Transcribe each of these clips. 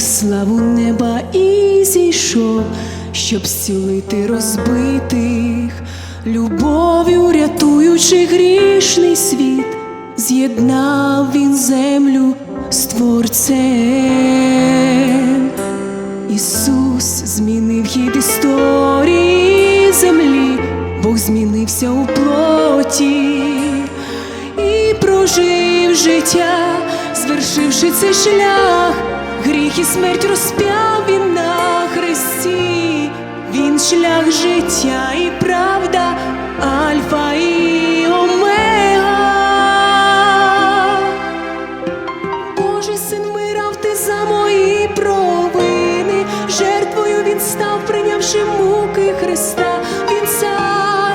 славу неба і зійшов, щоб зцілити розбитих, любов'ю рятуючи грішний світ, з'єднав він землю з Творцем. Ісус змінив хід історії землі, Бог змінився у плоті і прожив життя, звершивши цей шлях, гріх і смерть розп'яв він на хресті, він шлях життя і правда, Альфа і Омега. Божий син вмирав ти за мої провини, жертвою він став, прийнявши муки Христа, він цар,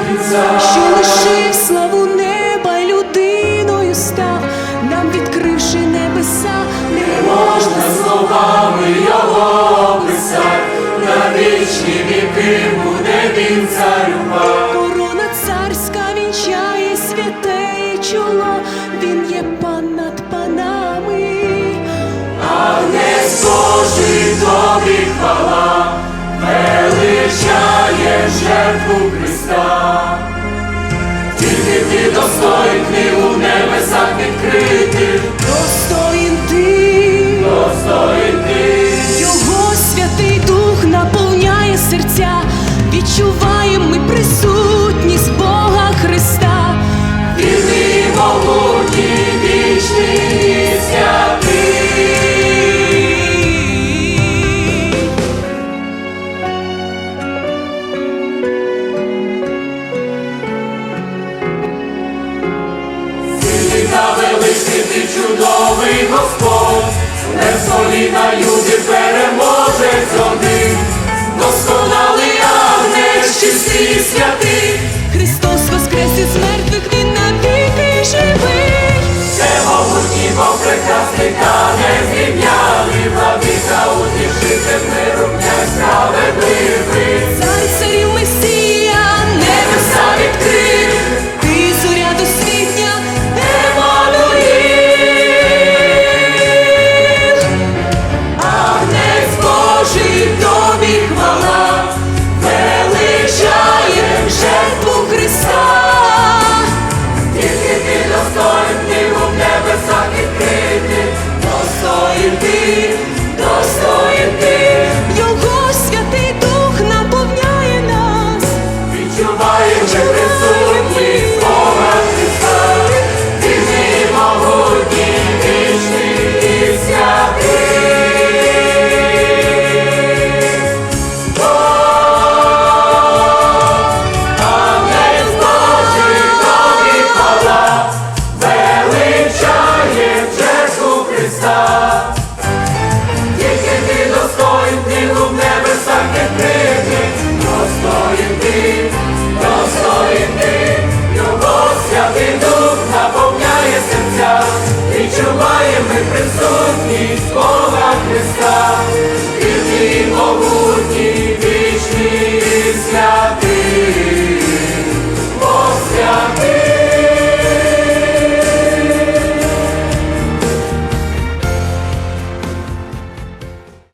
тобі хвала, величає жертву Христа. Тільки ти достойний у небесах відкрити, та величний ти чудовий Господь, не солі на юзі переможець один. Silva, eu mereço.